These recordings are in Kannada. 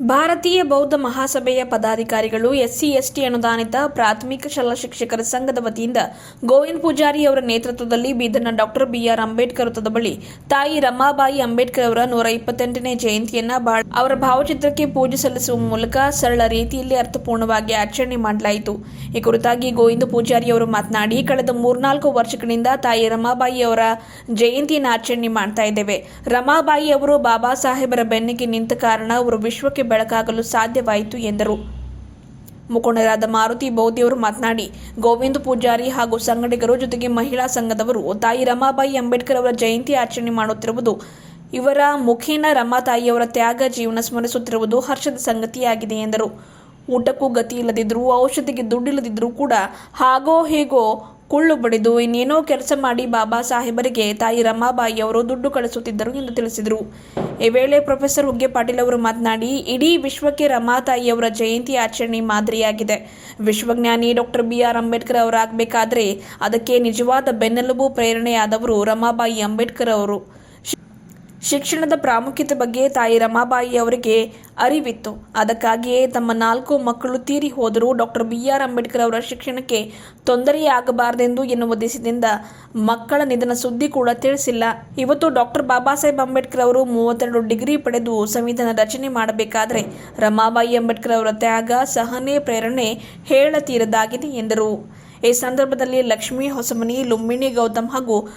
ಭಾರತೀಯ ಬೌದ್ಧ ಮಹಾಸಭೆಯ ಪದಾಧಿಕಾರಿಗಳು ಎಸ್ಸಿ, ಎಸ್ಟಿ ಅನುದಾನಿತ ಪ್ರಾಥಮಿಕ ಶಾಲಾ ಶಿಕ್ಷಕರ ಸಂಘದ ವತಿಯಿಂದ ಗೋವಿಂದ್ ಪೂಜಾರಿ ಅವರ ನೇತೃತ್ವದಲ್ಲಿ ಬೀದರ್ನ ಡಾಕ್ಟರ್ ಬಿಆರ್ ಅಂಬೇಡ್ಕರ್ ವೃತ್ತದ ಬಳಿ ತಾಯಿ ರಮಾಬಾಯಿ ಅಂಬೇಡ್ಕರ್ ಅವರ ನೂರ ಇಪ್ಪತ್ತೆಂಟನೇ ಜಯಂತಿಯನ್ನ ಅವರ ಭಾವಚಿತ್ರಕ್ಕೆ ಪೂಜೆ ಸಲ್ಲಿಸುವ ಮೂಲಕ ಸರಳ ರೀತಿಯಲ್ಲಿ ಅರ್ಥಪೂರ್ಣವಾಗಿ ಆಚರಣೆ ಮಾಡಲಾಯಿತು. ಈ ಕುರಿತಾಗಿ ಗೋವಿಂದ ಪೂಜಾರಿ ಅವರು ಮಾತನಾಡಿ, ಕಳೆದ ಮೂರ್ನಾಲ್ಕು ವರ್ಷಗಳಿಂದ ತಾಯಿ ರಮಾಬಾಯಿ ಅವರ ಜಯಂತಿಯನ್ನು ಆಚರಣೆ ಮಾಡ್ತಾ ಇದ್ದೇವೆ. ರಮಾಬಾಯಿ ಅವರು ಬಾಬಾ ಸಾಹೇಬರ ಬೆನ್ನಿಗೆ ನಿಂತ ಕಾರಣ ಅವರು ವಿಶ್ವಕ್ಕೆ ಬೆಳಕಾಗಲು ಸಾಧ್ಯವಾಯಿತು ಎಂದರು. ಮುಖಂಡರಾದ ಮಾರುತಿ ಬೌದಿಯವರು ಮಾತನಾಡಿ, ಗೋವಿಂದ ಪೂಜಾರಿ ಹಾಗೂ ಸಂಗಡಿಗರು ಜೊತೆಗೆ ಮಹಿಳಾ ಸಂಘದವರು ತಾಯಿ ರಮಾಬಾಯಿ ಅಂಬೇಡ್ಕರ್ ಅವರ ಜಯಂತಿ ಆಚರಣೆ ಮಾಡುತ್ತಿರುವುದು, ಇವರ ಮುಖೇನ ರಮಾ ತಾಯಿಯವರ ತ್ಯಾಗ ಜೀವನ ಸ್ಮರಿಸುತ್ತಿರುವುದು ಹರ್ಷದ ಸಂಗತಿಯಾಗಿದೆ ಎಂದರು. ಊಟಕ್ಕೂ ಗತಿ ಇಲ್ಲದಿದ್ದರೂ ಔಷಧಿಗೆ ದುಡ್ಡಿಲ್ಲದಿದ್ದರೂ ಕೂಡ ಹಾಗೋ ಹೇಗೋ ಕುಳ್ಳು ಬಡಿದು ಇನ್ನೇನೋ ಕೆಲಸ ಮಾಡಿ ಬಾಬಾ ಸಾಹೇಬರಿಗೆ ತಾಯಿ ರಮಾಬಾಯಿ ಅವರು ದುಡ್ಡು ಕಳಿಸುತ್ತಿದ್ದರು ಎಂದು ತಿಳಿಸಿದರು. ಈ ವೇಳೆ ಪ್ರೊಫೆಸರ್ ಹುಗ್ಗೆ ಪಾಟೀಲ್ ಅವರು ಮಾತನಾಡಿ, ಇಡೀ ವಿಶ್ವಕ್ಕೆ ರಮಾ ತಾಯಿಯವರ ಜಯಂತಿ ಆಚರಣೆ ಮಾದರಿಯಾಗಿದೆ. ವಿಶ್ವಜ್ಞಾನಿ ಡಾಕ್ಟರ್ ಬಿ ಆರ್ ಅಂಬೇಡ್ಕರ್ ಅವರಾಗಬೇಕಾದ್ರೆ ಅದಕ್ಕೆ ನಿಜವಾದ ಬೆನ್ನೆಲುಬು ಪ್ರೇರಣೆಯಾದವರು ರಮಾಬಾಯಿ ಅಂಬೇಡ್ಕರ್ ಅವರು. ಶಿಕ್ಷಣದ ಪ್ರಾಮುಖ್ಯತೆ ಬಗ್ಗೆ ತಾಯಿ ರಮಾಬಾಯಿ ಅವರಿಗೆ ಅರಿವಿತ್ತು. ಅದಕ್ಕಾಗಿಯೇ ತಮ್ಮ ನಾಲ್ಕು ಮಕ್ಕಳು ತೀರಿ ಹೋದರೂ ಡಾಕ್ಟರ್ ಬಿ ಆರ್ ಅಂಬೇಡ್ಕರ್ ಅವರ ಶಿಕ್ಷಣಕ್ಕೆ ತೊಂದರೆಯಾಗಬಾರದೆಂದು ಎನ್ನುವ ದಿಸೆಯಿಂದ ಮಕ್ಕಳ ನಿಧನ ಸುದ್ದಿ ಕೂಡ ತಿಳಿಸಿಲ್ಲ. ಇವತ್ತು ಡಾಕ್ಟರ್ ಬಾಬಾ ಸಾಹೇಬ್ ಅಂಬೇಡ್ಕರ್ ಅವರು ಮೂವತ್ತೆರಡು ಡಿಗ್ರಿ ಪಡೆದು ಸಂವಿಧಾನ ರಚನೆ ಮಾಡಬೇಕಾದರೆ ರಮಾಬಾಯಿ ಅಂಬೇಡ್ಕರ್ ಅವರ ತ್ಯಾಗ, ಸಹನೆ, ಪ್ರೇರಣೆ ಹೇಳತೀರದಾಗಿದೆ ಎಂದರು. ಈ ಸಂದರ್ಭದಲ್ಲಿ ಲಕ್ಷ್ಮೀ, ಹೊಸಮನಿ, ಲುಂಬಿಣಿ, ಗೌತಮ್ ಹಾಗೂ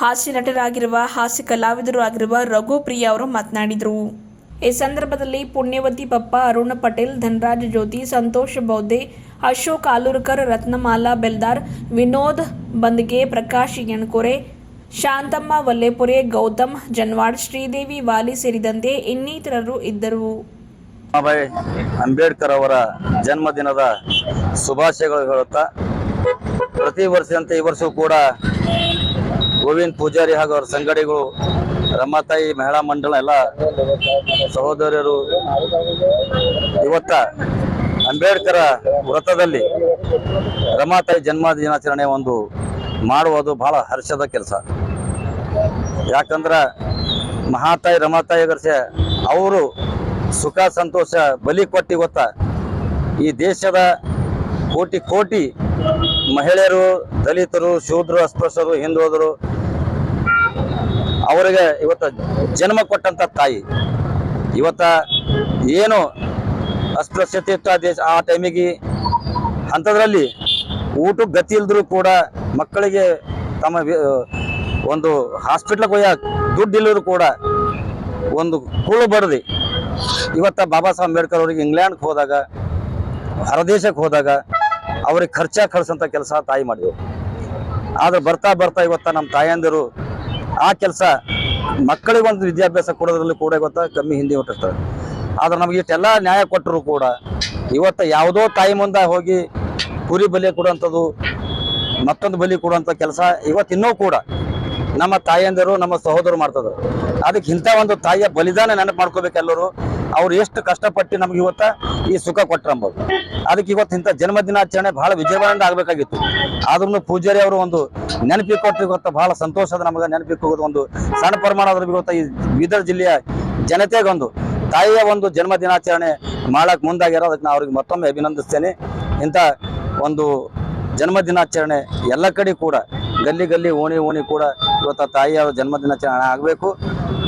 ಹಾಸ್ಯ ನಟರಾಗಿರುವ, ಹಾಸ್ಯ ಕಲಾವಿದರು ಆಗಿರುವ ರಘು ಅವರು ಮಾತನಾಡಿದರು. ಈ ಸಂದರ್ಭದಲ್ಲಿ ಪುಣ್ಯವತಿ ಪಪ್ಪ, ಅರುಣ ಪಟೇಲ್, ಧನರಾಜ ಜ್ಯೋತಿ, ಸಂತೋಷ್ ಬೌದ್ಧೆ, ಅಶೋಕ್ ಆಲೂರ್ಕರ್, ರತ್ನಮಾಲಾ ಬೆಲ್ದಾರ್, ವಿನೋದ್ ಬಂದ್ಗೆ, ಪ್ರಕಾಶ್ ಯಣಕೊರೆ ಶಾಂತಮ್ಮ ವಲ್ಲೇಪುರೆ, ಗೌತಮ್ ಜನ್ವಾಡ್ ಶ್ರೀದೇವಿ ವಾಲಿ ಸೇರಿದಂತೆ ಇನ್ನಿತರರು ಇದ್ದರು. ಅಂಬೇಡ್ಕರ್ ಅವರ ಜನ್ಮದಿನದ ಶುಭಾಶಯಗಳು ಹೇಳುತ್ತಾ, ಪ್ರತಿ ವರ್ಷದಂತೆ ಈ ವರ್ಷವೂ ಕೂಡ ಗೋವಿಂದ್ ಪೂಜಾರಿ ಹಾಗೂ ಅವರ ಸಂಗಡಿಗಳು ರಮಾತಾಯಿ ಮಹಿಳಾ ಮಂಡಳ ಎಲ್ಲ ಸಹೋದರರು ಇವತ್ತ ಅಂಬೇಡ್ಕರ ವ್ರತದಲ್ಲಿ ರಮಾತಾಯಿ ಜನ್ಮ ದಿನಾಚರಣೆ ಒಂದು ಮಾಡುವುದು ಬಹಳ ಹರ್ಷದ ಕೆಲಸ. ಯಾಕಂದ್ರೆ ಮಹಾತಾಯಿ ರಮಾತಾಯಿ ಗರ್ಷ ಅವರು ಸುಖ, ಸಂತೋಷ, ಬಲಿ ಕೊಟ್ಟಿ ಗೊತ್ತ ಈ ದೇಶದ ಕೋಟಿ ಕೋಟಿ ಮಹಿಳೆಯರು, ದಲಿತರು, ಶೂದ್ರರು, ಅಸ್ಪೃಶ್ಯರು ಹಿಂದುಳಿದರು ಅವರಿಗೆ ಇವತ್ತ ಜನ್ಮ ಕೊಟ್ಟಂತ ತಾಯಿ. ಇವತ್ತ ಏನು ಅಸ್ಪೃಶ್ಯತೆ ದೇಶ ಆ ಟೈಮಿಗೆ ಅಂಥದ್ರಲ್ಲಿ ಊಟಕ್ಕೆ ಗತಿ ಇಲ್ದರೂ ಕೂಡ ಮಕ್ಕಳಿಗೆ ತಮ್ಮ ಒಂದು ಹಾಸ್ಪಿಟ್ಲಿಗೆ ಹೋಯ ದುಡ್ಡು ಇಲ್ಲದ್ರು ಕೂಡ ಒಂದು ಕೂಳು ಬಡ್ದು. ಇವತ್ತ ಬಾಬಾ ಸಾಹೇಬ್ ಅಂಬೇಡ್ಕರ್ ಅವರಿಗೆ ಇಂಗ್ಲೆಂಡ್ಗೆ ಹೋದಾಗ ಹೊರದೇಶಕ್ಕೆ ಹೋದಾಗ ಅವ್ರಿಗೆ ಖರ್ಚಾಗಿ ಕಳ್ಸೋಂಥ ಕೆಲಸ ತಾಯಿ ಮಾಡಿದೆವು. ಆದ್ರೆ ಬರ್ತಾ ಬರ್ತಾ ಇವತ್ತ ನಮ್ಮ ತಾಯಂದಿರು ಆ ಕೆಲಸ ಮಕ್ಕಳಿಗೆ ಒಂದು ವಿದ್ಯಾಭ್ಯಾಸ ಕೊಡೋದ್ರಲ್ಲಿ ಕೂಡ ಇವತ್ತ ಕಮ್ಮಿ ಹಿಂದೆ ಹೊಟ್ಟಿರ್ತಾರೆ ಆದ್ರೆ ನಮಗೆ ಇಷ್ಟೆಲ್ಲ ನ್ಯಾಯ ಕೊಟ್ಟರು ಕೂಡ ಇವತ್ತು ಯಾವುದೋ ತಾಯಿ ಮುಂದೆ ಹೋಗಿ ಕುರಿ ಬಲಿ ಕೊಡುವಂಥದ್ದು, ಮತ್ತೊಂದು ಬಲಿ ಕೊಡುವಂಥ ಕೆಲಸ ಇವತ್ತು ಇನ್ನೂ ಕೂಡ ನಮ್ಮ ತಾಯಂದಿರು, ನಮ್ಮ ಸಹೋದರು ಮಾಡ್ತದ್ರು ಅದಕ್ಕೆ ಇಂಥ ಒಂದು ತಾಯಿಯ ಬಲಿದಾನ ನೆನಪು ಮಾಡ್ಕೋಬೇಕು ಎಲ್ಲರೂ. ಅವ್ರು ಎಷ್ಟು ಕಷ್ಟಪಟ್ಟು ನಮ್ಗೆ ಇವತ್ತ ಈ ಸುಖ ಕೊಟ್ರಂಬೋದು ಅದಕ್ಕೆ ಇವತ್ತು ಇಂಥ ಜನ್ಮ ದಿನಾಚರಣೆ ಬಹಳ ವಿಜಯವಾದ ಆಗಬೇಕಾಗಿತ್ತು. ಆದ್ರೂ ಪೂಜಾರಿ ಅವರು ಒಂದು ನೆನಪಿಗೆ ಕೊಟ್ಟು ಇವತ್ತು ಬಹಳ ಸಂತೋಷದ ನಮಗೆ ನೆನಪಿಗೆ ಹೋಗೋದು ಒಂದು ಸಣ್ಣ ಪ್ರಮಾಣದ ಇವತ್ತು ಈ ಬೀದರ್ ಜಿಲ್ಲೆಯ ಜನತೆಗೊಂದು ತಾಯಿಯ ಒಂದು ಜನ್ಮ ದಿನಾಚರಣೆ ಮಾಡಕ್ ಮುಂದಾಗಿರೋ ಅದಕ್ಕೆ ನಾನು ಅವ್ರಿಗೆ ಮತ್ತೊಮ್ಮೆ ಅಭಿನಂದಿಸ್ತೇನೆ. ಇಂಥ ಒಂದು ಜನ್ಮ ದಿನಾಚರಣೆ ಎಲ್ಲ ಕಡೆ ಕೂಡ ಗಲ್ಲಿ ಗಲ್ಲಿ ಓಣಿ ಓಣಿ ಕೂಡ ಇವತ್ತು ತಾಯಿಯ ಜನ್ಮ ದಿನಾಚರಣೆ ಆಗಬೇಕು.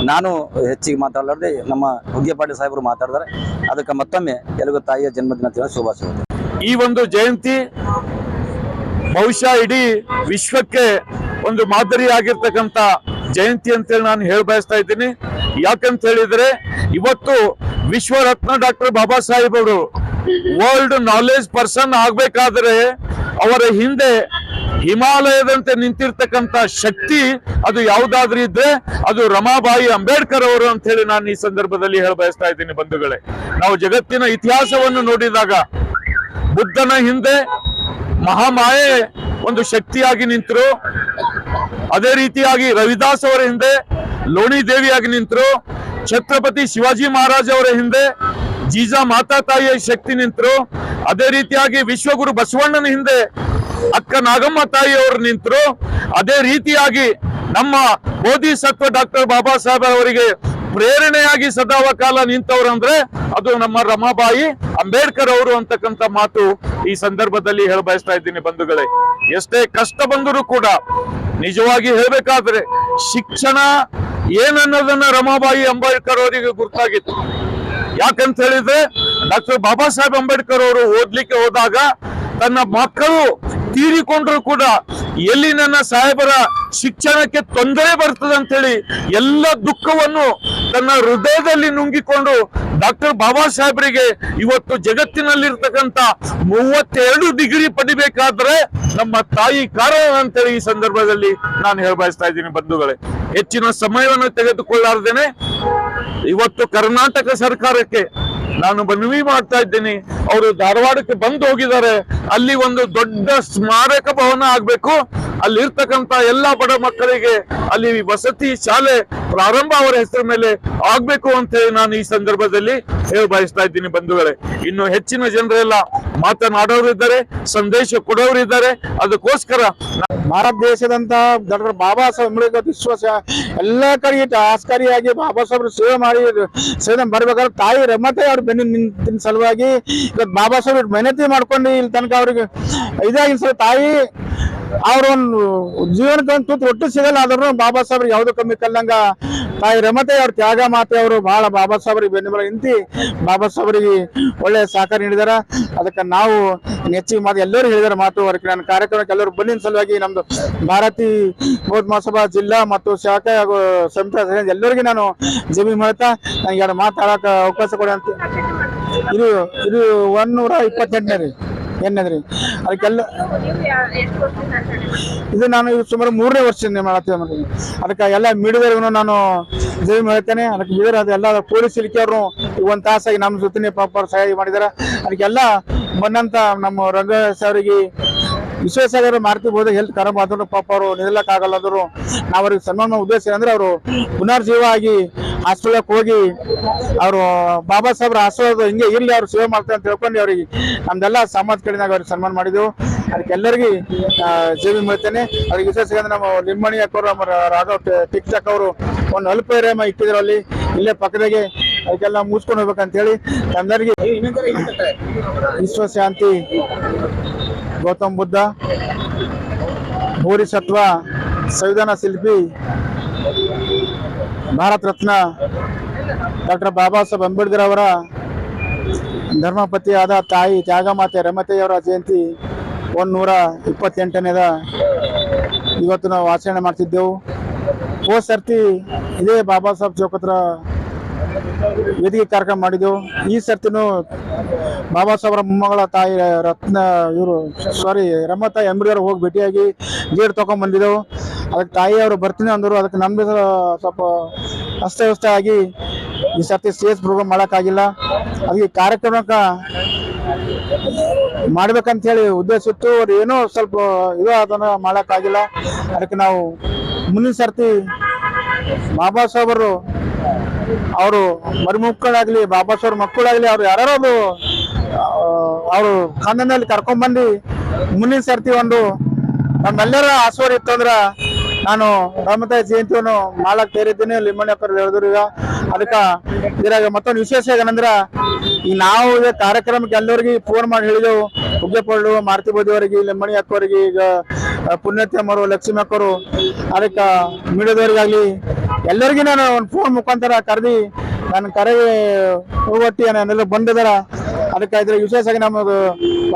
ನಾನು ಹೆಚ್ಚಿಗೆ ಮಾತಾಡಲಾರ್ದೆ ನಮ್ಮ ಹುಗ್ಗೆಪಾಟಿ ಸಾಹೇಬರು ಮಾತಾಡಿದ್ದಾರೆ ಅದಕ್ಕೆ ಮತ್ತೊಮ್ಮೆ ಕೆಲವು ತಾಯಿಯ ಜನ್ಮದಿನ ದಿನಾಚರಣೆ ಶುಭಾಶಯಗಳು ಈ ಒಂದು ಜಯಂತಿ ಬಹುಶಃ ಇಡೀ ವಿಶ್ವಕ್ಕೆ ಒಂದು ಮಾದರಿಯಾಗಿರ್ತಕ್ಕಂಥ ಜಯಂತಿ ಅಂತೇಳಿ ನಾನು ಹೇಳ ಬಯಸ್ತಾ ಇದ್ದೀನಿ. ಯಾಕಂತ ಹೇಳಿದ್ರೆ ಇವತ್ತು ವಿಶ್ವರತ್ನ ಡಾಕ್ಟರ್ ಬಾಬಾ ಸಾಹೇಬ್ ಅವರು ವರ್ಲ್ಡ್ ನಾಲೆಜ್ ಪರ್ಸನ್ ಆಗಬೇಕಾದ್ರೆ ಅವರ ಹಿಂದೆ ಹಿಮಾಲಯದಂತೆ ನಿಂತಿರ್ತಕ್ಕಂಥ ಶಕ್ತಿ ಅದು ಯಾವುದಾದ್ರೂ ಇದ್ರೆ ಅದು ರಮಾಬಾಯಿ ಅಂಬೇಡ್ಕರ್ ಅವರು ಅಂತ ಹೇಳಿ ನಾನು ಈ ಸಂದರ್ಭದಲ್ಲಿ ಹೇಳ ಬಯಸ್ತಾ ಇದ್ದೀನಿ ಬಂಧುಗಳೇ. ನಾವು ಜಗತ್ತಿನ ಇತಿಹಾಸವನ್ನು ನೋಡಿದಾಗ ಬುದ್ಧನ ಹಿಂದೆ ಮಹಾಮಾಯೆ ಒಂದು ಶಕ್ತಿಯಾಗಿ ನಿಂತರು. ಅದೇ ರೀತಿಯಾಗಿ ರವಿದಾಸ್ ಅವರ ಹಿಂದೆ, ಲೋಣಿ ದೇವಿಯಾಗಿ ನಿಂತರು. ಛತ್ರಪತಿ ಶಿವಾಜಿ ಮಹಾರಾಜ್ ಅವರ ಹಿಂದೆ ಜೀಜಾ ಮಾತಾ ತಾಯಿಯ ಶಕ್ತಿ ನಿಂತರು. ಅದೇ ರೀತಿಯಾಗಿ ವಿಶ್ವಗುರು ಬಸವಣ್ಣನ ಹಿಂದೆ ಅಕ್ಕ ನಾಗಮ್ಮ ತಾಯಿ ಅವರು ನಿಂತರು. ಅದೇ ರೀತಿಯಾಗಿ ನಮ್ಮ ಬೋಧಿಸತ್ವ ಡಾಕ್ಟರ್ ಬಾಬಾ ಸಾಹೇಬ್ ಅವರಿಗೆ ಪ್ರೇರಣೆಯಾಗಿ ಸದಾವ ಕಾಲ ನಿಂತವ್ರು ಅಂದ್ರೆ ಅದು ನಮ್ಮ ರಮಾಬಾಯಿ ಅಂಬೇಡ್ಕರ್ ಅವರು ಅಂತಕ್ಕಂತ ಮಾತು ಈ ಸಂದರ್ಭದಲ್ಲಿ ಹೇಳ ಬಯಸ್ತಾ ಇದ್ದೀನಿ ಬಂಧುಗಳೇ. ಎಷ್ಟೇ ಕಷ್ಟ ಬಂದರೂ ಕೂಡ ನಿಜವಾಗಿ ಹೇಳ್ಬೇಕಾದ್ರೆ ಶಿಕ್ಷಣ ಏನನ್ನೋದನ್ನ ರಮಾಬಾಯಿ ಅಂಬೇಡ್ಕರ್ ಅವರಿಗೆ ಗುರ್ತಾಗಿತ್ತು. ಯಾಕಂತ ಹೇಳಿದ್ರೆ ಡಾಕ್ಟರ್ ಬಾಬಾ ಸಾಹೇಬ್ ಅಂಬೇಡ್ಕರ್ ಅವರು ಓದ್ಲಿಕ್ಕೆ ಹೋದಾಗ ತನ್ನ ಮಕ್ಕಳು ತೀರಿಕೊಂಡ್ರು ಕೂಡ ಎಲ್ಲಿ ನನ್ನ ಸಾಹೇಬರ ಶಿಕ್ಷಣಕ್ಕೆ ತೊಂದರೆ ಬರ್ತದೆ ಅಂತೇಳಿ ಎಲ್ಲ ದುಃಖವನ್ನು ತನ್ನ ಹೃದಯದಲ್ಲಿ ನುಂಗಿಕೊಂಡು ಡಾಕ್ಟರ್ ಬಾಬಾ ಸಾಹೇಬರಿಗೆ ಇವತ್ತು ಜಗತ್ತಿನಲ್ಲಿರ್ತಕ್ಕಂಥ ಮೂವತ್ತೆರಡು ಡಿಗ್ರಿ ಪಡಿಬೇಕಾದ್ರೆ ನಮ್ಮ ತಾಯಿ ಕಾರಣ ಅಂತೇಳಿ ಈ ಸಂದರ್ಭದಲ್ಲಿ ನಾನು ಹೇಳ ಬಯಸ್ತಾ ಇದ್ದೀನಿ ಬಂಧುಗಳೇ. ಹೆಚ್ಚಿನ ಸಮಯವನ್ನು ತೆಗೆದುಕೊಳ್ಳಾರ್ದೇನೆ. ಇವತ್ತು ಕರ್ನಾಟಕ ಸರ್ಕಾರಕ್ಕೆ ನಾನು ಮನವಿ ಮಾಡ್ತಾ ಇದ್ದೇನೆ. ಅವರು ಧಾರವಾಡಕ್ಕೆ ಬಂದು ಹೋಗಿದ್ದಾರೆ. ಅಲ್ಲಿ ಒಂದು ದೊಡ್ಡ ಸ್ಮಾರಕ ಭವನ ಆಗ್ಬೇಕು. ಅಲ್ಲಿ ಇರ್ತಕ್ಕಂತ ಎಲ್ಲಾ ಬಡ ಮಕ್ಕಳಿಗೆ ಅಲ್ಲಿ ವಸತಿ ಶಾಲೆ ಪ್ರಾರಂಭ ಅವರ ಹೆಸರ ಮೇಲೆ ಆಗ್ಬೇಕು ಅಂತ ಹೇಳಿ ನಾನು ಈ ಸಂದರ್ಭದಲ್ಲಿ ಹೇಳ ಬಯಸ್ತಾ ಇದ್ದೀನಿ ಬಂಧುಗಳೇ. ಇನ್ನು ಹೆಚ್ಚಿನ ಜನರೆಲ್ಲ ಮಾತನಾಡೋರು ಇದ್ದಾರೆ ಸಂದೇಶ ಕೊಡೋರು ಇದ್ದಾರೆ ಅದಕ್ಕೋಸ್ಕರ ಭಾರತ ದೇಶದಂತ ಡಾಕ್ಟರ್ ಬಾಬಾ ಸಾಹೇಬ್ ಅಂಬೇಡ್ಕರ್ ವಿಶ್ವಾಸ ಎಲ್ಲ ಕಡೆ ಆಸ್ಕಾರಿಯಾಗಿ ಬಾಬಾ ಸಾಹೇಬ್ರು ಸೇವೆ ಮಾಡಿ, ಸೇವೆ ಬರ್ಬೇಕಾದ್ರೆ ತಾಯಿ ರಮತೆ ಅವ್ರ ಬೆನ್ನ ನಿಂತಿನ ಸಲುವಾಗಿ ಇವತ್ತು ಬಾಬಾ ಸಾಹೇಬ್ ಮೆಹನತಿ ಮಾಡ್ಕೊಂಡು ಇಲ್ಲಿ ತನಕ ಅವ್ರಿಗೆ ಇದಾಗಿ ತಾಯಿ ಅವ್ರ ಒಂದು ಜೀವನಕ್ಕೆ ಒಂದು ತುತ್ತು ಒಟ್ಟು ಸಿಗಲ್ಲ, ಆದ್ರೂ ಬಾಬಾ ಸಾಹೇಬ್ರಿಗೆ ಯಾವ್ದು ಕಮ್ಮಿ ಕಲ್ಲಂಗ? ತಾಯಿ ರಮತೆ, ಅವ್ರ ತ್ಯಾಗ ಮಾತೆ ಅವರು ಬಹಳ ಬಾಬಾ ಸಾಹೇಬ್ರಿಗೆ ಬೆನ್ನೆಬಲ ನಿಂತಿ ಬಾಬಾ ಸಾಹೇಬ್ರಿಗೆ ಒಳ್ಳೆ ಸಹಕಾರ ನೀಡಿದಾರ. ಅದಕ್ಕೆ ನಾವು ನೆಚ್ಚಿಗೆ ಮಾತು ಎಲ್ಲರೂ ಹೇಳಿದಾರೆ ಮಾತು. ಅವ್ರಿಗೆ ನನ್ನ ಕಾರ್ಯಕ್ರಮಕ್ಕೆ ಎಲ್ಲರೂ ಬಂದಿನ ಸಲುವಾಗಿ ನಮ್ದು ಭಾರತಿ ಬೋಧ ಮಹಾಸಭಾ ಜಿಲ್ಲಾ ಮತ್ತು ಶಾಖೆ ಹಾಗೂ ಸಂಸ್ಥೆ ಎಲ್ಲರಿಗೂ ನಾನು ಜಮೀನು ಮಾಡ್ತಾ, ನನಗೆ ಎರಡು ಮಾತಾಡಕ್ಕೆ ಅವಕಾಶ ಕೊಡಿ ಅಂತ. ಇದು ಇದು ನೂರ ಇಪ್ಪತ್ತೆಂಟನೇ ರೀ. ಎಣ್ಣೆದ್ರಿ ಅದಕ್ಕೆಲ್ಲ ಇದು ನಾನು ಸುಮಾರು ಮೂರನೇ ವರ್ಷದಿಂದ ಮಾಡತ್ತೇವೆ ಮೇಡಮ್. ಅದಕ್ಕೆ ಎಲ್ಲ ಮೀಡಿಯಾದವ್ರಿಗೂ ನಾನು ಜೈ ಹೇಳ್ತೇನೆ. ಅದಕ್ಕೆ ಮೀಡಿಯಾ ಅದೆಲ್ಲ ಪೊಲೀಸ್ ಇಲಾಖೆಯವರು ಒಂದು ತಾಸಾಗಿ ನಮ್ಮ ಜೊತೆ ಪಾಪ ಸಹಾಯ ಮಾಡಿದಾರೆ. ಅದಕ್ಕೆಲ್ಲ ಬಂದಂತ ನಮ್ಮ ರಂಗ ಅವರಿಗೆ ವಿಶ್ವೇಶ್ವರ ಮಾರುತಿ ಬೋಧ ಹೆಲ್ತ್ ಆದ್ರು ಪಾಪ ಅವರು ನಿಲ್ಲಕ್ಕಾಗಲ್ಲ ಅಂದ್ರು ನಾವು ಅವ್ರಿಗೆ ಸನ್ಮಾನ ಉದ್ದೇಶ ಅಂದ್ರೆ ಅವರು ಪುನರ್ಜೀವ ಆಗಿ ಹಾಸ್ಪಿಟಲ್ಗೆ ಹೋಗಿ ಅವರು, ಬಾಬಾ ಸಾಹೇಬ್ರ ಹಾಸ್ಟೆಲ್ ಹಿಂಗೆ ಇಲ್ಲಿ ಅವ್ರು ಸೇವೆ ಮಾಡ್ತಾರೆ ಅಂತ ತಿಳ್ಕೊಂಡು ಅವ್ರಿಗೆ ನಮ್ದೆಲ್ಲ ಸಮಾಜ ಕಡೆನಾಗ ಅವ್ರಿಗೆ ಸನ್ಮಾನ ಮಾಡಿದೆವು ಅದಕ್ಕೆಲ್ಲರಿಗೆ ಜೀವಿ ಮಾಡ್ತೇನೆ ಅವ್ರಿಗೆ ವಿಶೇಷ ನಮ್ಮ ನಿಮ್ಮಣಿ ಅಕ್ಕವರು, ನಮ್ಮ ರಾಘವ್ ಟಿಕ್ ಟಾಕ್ ಅವರು ಒಂದು ಅಲ್ಪ ರೇಮ ಇಟ್ಟಿದ್ರು ಅಲ್ಲಿ. ಇಲ್ಲೇ ಪಕ್ಕದಾಗೆ ಅದಕ್ಕೆಲ್ಲ ಮುಚ್ಕೊಂಡು ಹೋಗ್ಬೇಕಂತ ಹೇಳಿ ನಮ್ದರಿಗೆ ವಿಶ್ವಶಾಂತಿ, ಗೌತಮ್ ಬುದ್ಧ ಬೋಧಿಸತ್ವ ಸಂವಿಧಾನ ಶಿಲ್ಪಿ ಭಾರತ ರತ್ನ ಡಾಕ್ಟರ್ ಬಾಬಾ ಸಾಹೇಬ್ ಅಂಬೇಡ್ಕರ್ ಅವರ ಧರ್ಮಪತಿಯಾದ ತಾಯಿ ತ್ಯಾಗಮಾತೆ ರಮತೆಯವರ ಜಯಂತಿ ಒಂದು ನೂರ ಇಪ್ಪತ್ತೆಂಟನೇದ ಇವತ್ತು ನಾವು ಆಚರಣೆ ಮಾಡ್ತಿದ್ದೆವು. ಹೋದ ಸರ್ತಿ ಇದೇ ಬಾಬಾ ಸಾಹೇಬ್ ಚೌಕ್ ಹತ್ರ ವೇದಿಕೆ ಕಾರ್ಯಕ್ರಮ ಮಾಡಿದೆವು. ಈ ಸರ್ತಿನೂ ಬಾಬಾ ಸಾಹೇಬರ ಮೊಮ್ಮಗಳ ತಾಯಿ ರತ್ನ, ಇವರು ಸಾರಿ ರಮತಾಯಿ ಅಂಬೇಡ್ಕರ್ ಹೋಗಿ ಭೇಟಿಯಾಗಿ ಗೇಟ್ ತಗೊಂಡ್ ಬಂದಿದ್ದೆವು ಅದಕ್ಕೆ ತಾಯಿ ಅವರು ಬರ್ತೀನಿ ಅಂದರು. ಅದಕ್ಕೆ ನಮ್ದು ಸ್ವಲ್ಪ ಅಸ್ತವ್ಯಸ್ತ ಆಗಿ ಈ ಸರ್ತಿ ಸ್ಟೇಜ್ ಪ್ರೋಗ್ರಾಮ್ ಮಾಡೋಕ್ಕಾಗಿಲ್ಲ. ಅದಕ್ಕೆ ಕಾರ್ಯಕ್ರಮಕ್ಕೆ ಮಾಡ್ಬೇಕಂತ ಹೇಳಿ ಉದ್ದೇಶ ಇತ್ತು. ಅವ್ರು ಏನೋ ಸ್ವಲ್ಪ ಇದು ಅದನ್ನ ಮಾಡೋಕ್ಕಾಗಿಲ್ಲ. ಅದಕ್ಕೆ ನಾವು ಮುಂದಿನ ಸರ್ತಿ ಬಾಬಾ ಸಾಹೇಬರು ಅವರು ಮರಿಮುಕ್ಕಳಾಗ್ಲಿ ಬಾಬಾ ಮಕ್ಕಳಾಗ್ಲಿ, ಅವ್ರು ಯಾರು ಅವರು ಕಾನೂನಲ್ಲಿ ಕರ್ಕೊಂಡ್ಬಂದು ಮುಂದಿನ ಸರ್ತಿ ಒಂದು ನಮ್ಮೆಲ್ಲರ ಆಸೋರ್ ಇತ್ತು ಅಂದ್ರ ನಾನು ರಾಮತಾಯಿ ಜಯಂತಿಯನ್ನು ಮಾಡಕ್ ತೇರಿದ್ದೀನಿ, ಲಿಂಬಣ್ಣಿ ಅಕ್ಕರು ಹೇಳಿದ್ರು ಈಗ. ಅದಕ್ಕೆ ಇದ್ರಾಗ ಮತ್ತೊಂದು ವಿಶೇಷ ಏನಂದ್ರ, ಈ ನಾವು ಈಗ ಕಾರ್ಯಕ್ರಮಕ್ಕೆ ಎಲ್ಲರಿಗೆ ಫೋನ್ ಮಾಡಿ ಹೇಳಿದೆವು. ಹುಗ್ಗೆಪಳ್ಳು ಮಾರುತಿ ಬೋದಿಯವರಿಗೆ ಲಿಂಬಣಿ ಅಕ್ಕವರಿಗೆ ಈಗ ಪುಣ್ಯತಮ್ಮರು ಲಕ್ಷ್ಮಿ ಅಕ್ಕರು, ಅದಕ್ಕೆ ಮೀಡಿಯಾದವರಿಗಾಗ್ಲಿ ಎಲ್ಲರಿಗೂ ನಾನು ಒಂದು ಫೋನ್ ಮುಖಾಂತರ ಕರೆದಿ, ನನ್ನ ಕರೆ ಹೋಗೊಟ್ಟಿ ನನ್ನೆಲ್ಲ ಬಂದಿದಾರ. ಅದಕ್ಕೆ ಇದ್ರ ವಿಶೇಷವಾಗಿ ನಮ್ಮದು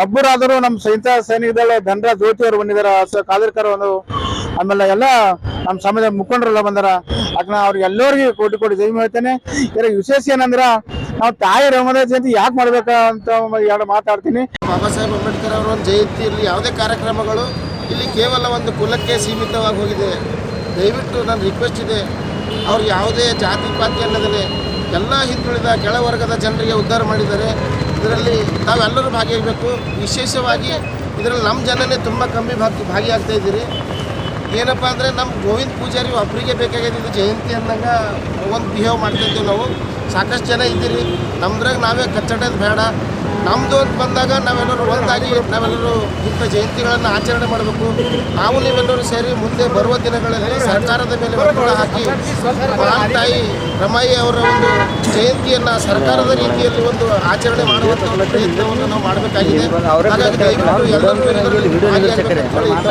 ಒಬ್ಬರಾದರೂ ನಮ್ಮ ಸೈನಿಕ ಸೈನಿಕ ದಳ ಧನರಾಜ್ ಜ್ಯೋತಿ ಅವರು ಬಂದಿದಾರ. ಸ ಕಾದರ್ಕರ್ ಒಂದು, ಆಮೇಲೆ ಎಲ್ಲ ನಮ್ಮ ಸಮಾಜದ ಮುಖಂಡರೆಲ್ಲ ಬಂದಾರ. ಅದನ್ನ ಅವ್ರಿಗೆ ಎಲ್ಲರಿಗೂ ಕೋಟಿ ಕೋಟಿ ಜೈ ಹೇಳ್ತೇನೆ. ಇದರ ವಿಶೇಷ ಏನಂದ್ರ, ನಾವು ತಾಯಿ ರಮದ ಜಯಂತಿ ಯಾಕೆ ಮಾಡ್ಬೇಕ ಅಂತ ಎರಡು ಮಾತಾಡ್ತೀನಿ. ಬಾಬಾ ಸಾಹೇಬ್ ಅಂಬೇಡ್ಕರ್ ಅವರ ಒಂದು ಜಯಂತಿ ಇರಲಿ ಯಾವುದೇ ಕಾರ್ಯಕ್ರಮಗಳು ಇಲ್ಲಿ ಕೇವಲ ಒಂದು ಕುಲಕ್ಕೆ ಸೀಮಿತವಾಗಿ ಹೋಗಿದೆ. ದಯವಿಟ್ಟು ನನ್ನ ರಿಕ್ವೆಸ್ಟ್ ಇದೆ. ಅವ್ರು ಯಾವುದೇ ಜಾತಿ ಪಾತಿ ಅನ್ನೋದನ್ನೇ ಎಲ್ಲ ಹಿಂದುಳಿದ ಕೆಳವರ್ಗದ ಜನರಿಗೆ ಉದ್ಧಾರ ಮಾಡಿದ್ದಾರೆ. ಇದರಲ್ಲಿ ತಾವೆಲ್ಲರೂ ಭಾಗಿಯಾಗಬೇಕು. ವಿಶೇಷವಾಗಿ ಇದರಲ್ಲಿ ನಮ್ಮ ಜನನೇ ತುಂಬ ಕಮ್ಮಿ ಭಾಗಿ ಭಾಗಿಯಾಗ್ತಾ ಇದ್ದೀರಿ. ಏನಪ್ಪ ಅಂದರೆ ನಮ್ಮ ಗೋವಿಂದ ಪೂಜಾರಿ ಒಬ್ಬರಿಗೆ ಬೇಕಾಗಿದೆ ಇದು ಜಯಂತಿ ಅಂದಂಗೆ ಒಂದು ಬಿಹೇವ್ ಮಾಡ್ತಿದ್ದೀವಿ ನಾವು. ಸಾಕಷ್ಟು ಜನ ಇದ್ದೀರಿ. ನಮ್ಮದ್ರಾಗ ನಾವೇ ಕಚ್ಚಡೋದು ಬೇಡ. ನಮ್ಮದು ಅಂತ ಬಂದಾಗ ನಾವೆಲ್ಲರೂ ಒಂದಾಗಿ ನಾವೆಲ್ಲರೂ ಇಂಥ ಜಯಂತಿಗಳನ್ನು ಆಚರಣೆ ಮಾಡಬೇಕು. ನಾವು ನೀವೆಲ್ಲರೂ ಸೇರಿ ಮುಂದೆ ಬರುವ ದಿನಗಳಲ್ಲಿ ಸರ್ಕಾರದ ಮೇಲೆ ಒತ್ತಡ ಹಾಕಿ ತಾಯಿ ರಮಾಯಿ ಅವರ ಒಂದು ಜಯಂತಿಯನ್ನು ಸರ್ಕಾರದ ರೀತಿಯಲ್ಲಿ ಒಂದು ಆಚರಣೆ ಮಾಡುವಂಥ ಒಂದು ಪ್ರಯತ್ನವನ್ನು ನಾವು ಮಾಡಬೇಕಾಗಿದೆ. ಹಾಗಾಗಿ ದಯವಿಟ್ಟು ಎಲ್ಲರೂ ಥ್ಯಾಂಕ್ ಅಂತ